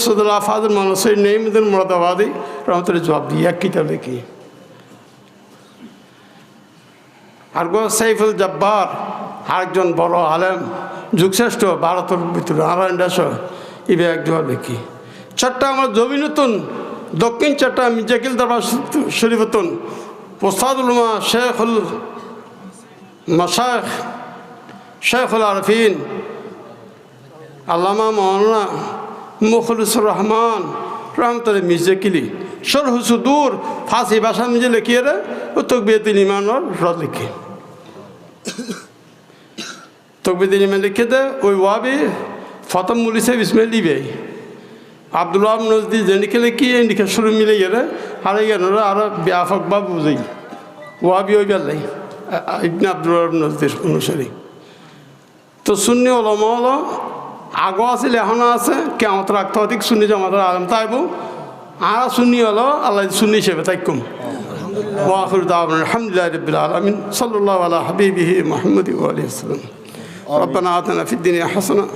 সদুল্লাহ ফাদুল মানুষের নেইমুদ্দিন মোরাদাবাদী রহমতুল্লাহ জবাব দিয়ে এক কিতাবে কি আর গো সাইফুল জব্বার, আরেকজন বড় আলেম, যুগশ্রেষ্ঠ, ভারতের ভিতরে নারায়ণ দাস, ইবে এক জবাব কি চট্টগ্রাম জমিনতুন, দক্ষিণ চট্টগ্রাম মির্জাকিল দরবার শরীফতুন ওস্তাদুল উলমা শেখুল মশাখ শেখুল আরফিন, আল্লামা মৌলানা মুখলিসুর রহমান রহমতুল মির্জাকিলি সর হুসুদুর ফাঁসি ভাষা নিজে লিখিয়ে রে ও তকবিয়তুল ইমানর রদ লিখি। তকবিয়তুল ইমান লিখে দে, ওই ওয়াবি ফতম মুলিসে ইসমাইল দিবে আব্দুল্লাহ নজদি যেদিকে লিখি এদিকে শুরু মিলে গেলে, আর গেল আরও ব্যাপক বা বুঝি ওয়াবি ওই বেলাই ইবনে আব্দুল্লাহ নজদির অনুসারী। তো শূন্য ওলমা হলো আগো আছিল এখনো আছে কেমত রাখতে অধিক শুনি জমাতের আলম তাইব আর শুনি হলো আল্লাহ শুনি হিসেবে তাই কম واخر دعوانا الحمد لله رب العالمين صلى الله على حبيبه محمد واله وسلم ربنا آتنا في الدنيا حسنه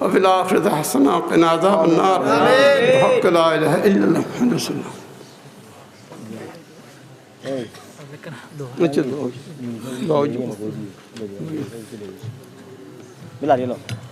وفي الآخرة حسنة وقنا عذاب النار بحق لا إله إلا الله محمد رسول الله أجل باوجي বেলা দিল السلام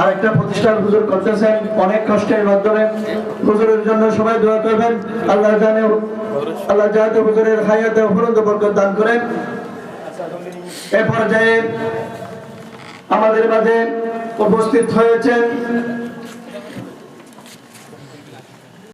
আর একটা প্রতিষ্ঠান হুজুর করতেছেন অনেক কষ্টের মাধ্যমে হুজুরের জন্য সবাই দোয়া করবেন। আল্লাহ জানে আল্লাহ জানে হুজুরের হায়াতে অফুরন্ত বরকত দান করেন এ পর্যায়ে আমাদের মাঝে উপস্থিত হয়েছেন